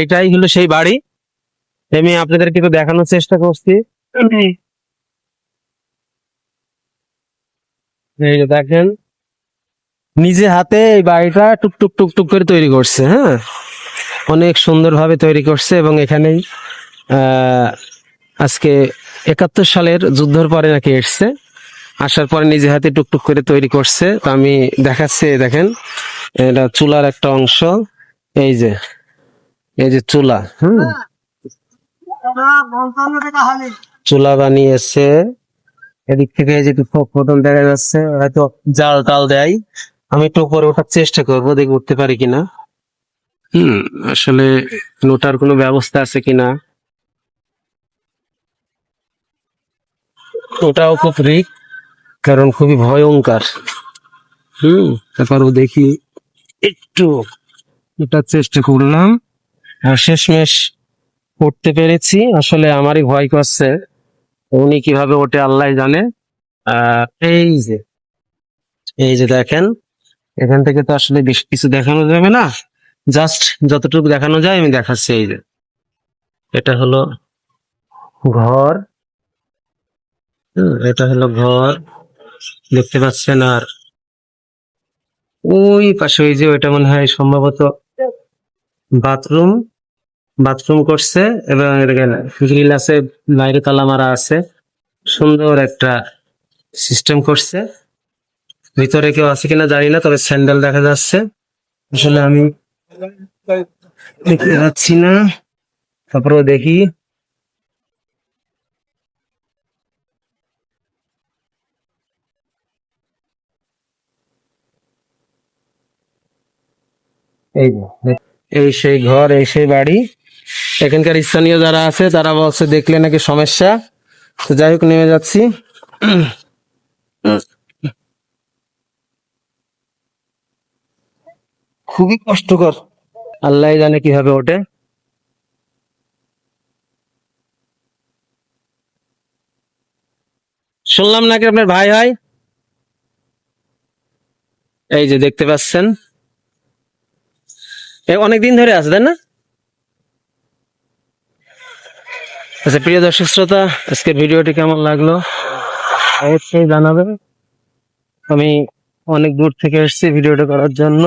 এটাই হলো সেই বাড়ি। আমি আপনাদেরকে একটু দেখানোর চেষ্টা করছি। এই যে দেখেন, নিজে হাতে এই বাড়িটা টুকটুক টুক টুক টুক করে তৈরি করছে হ্যাঁ? অনেক সুন্দরভাবে তৈরি করছে এবং এখানেই আজকে একাত্তর সালের যুদ্ধর পরে নাকি এসছে। আসার পরে নিজে হাতে টুকটুক করে তৈরি করছে। তো আমি দেখাচ্ছি দেখেন, এটা চুলার একটা অংশ। এই যে এই যে চুলা হম? চুলা বানিয়েছে। এদিক থেকে এই যে ফোটন দেখা যাচ্ছে হয়তো জাল টাল দেয়। আমি একটু উপরে ওঠার চেষ্টা করব দেখি উঠতে পারি কিনা। হুম আসলে নোটার কোনো ব্যবস্থা আছে কিনা? ওটাও খুব রিক কারণ খুবই ভয়ঙ্কর। হুম তারপরও দেখি একটু ওটার চেষ্টা করলাম। শেষমেশ উঠতে পেরেছি। আসলে আমারই ভয় করছে উনি কীভাবে ওঠে আল্লাহ জানে। এই যে এই যে দেখেন, এখান থেকে তো আসলে বেশি কিছু দেখানো যাবে না। জাস্ট যতটুকু দেখানো যায় আমি দেখাচ্ছি, এই যে। এটা হলো ঘর। এটা হলো ঘর। দেখতে পাচ্ছেন আর ওই পাশে, ওই যে ওইটা মনে হয় সম্ভবত বাথরুম বাথরুম করছে এবং গ্রিল আছে বাইরে তালা মারা আছে। সুন্দর একটা সিস্টেম করছে। ভিতরে কেউ আছে কিনা জানি না তবে স্যান্ডেল দেখা যাচ্ছে। আসলে আমি দেখতে পাচ্ছি না। তারপরেও দেখি। এই যে, এই সেই ঘর, এই সেই বাড়ি। এখানকার স্থানীয় যারা আছে, তারা বলছে দেখলে নাকি সমস্যা। তো যাই হোক, নেমে যাচ্ছি। খুবই কষ্টকর। আল্লাহ জানে কীভাবে ওঠে। শুনলাম নাকি আপনার ভাই হয়? এই যে দেখতে পাচ্ছেন। অনেক দিন ধরে আছে, তাই না? আচ্ছা প্রিয় দর্শক শ্রোতা, আজকের ভিডিওটি কেমন লাগল? অবশ্যই জানাবেন। আমি অনেক দূর থেকে এসেছি ভিডিওটা করার জন্য।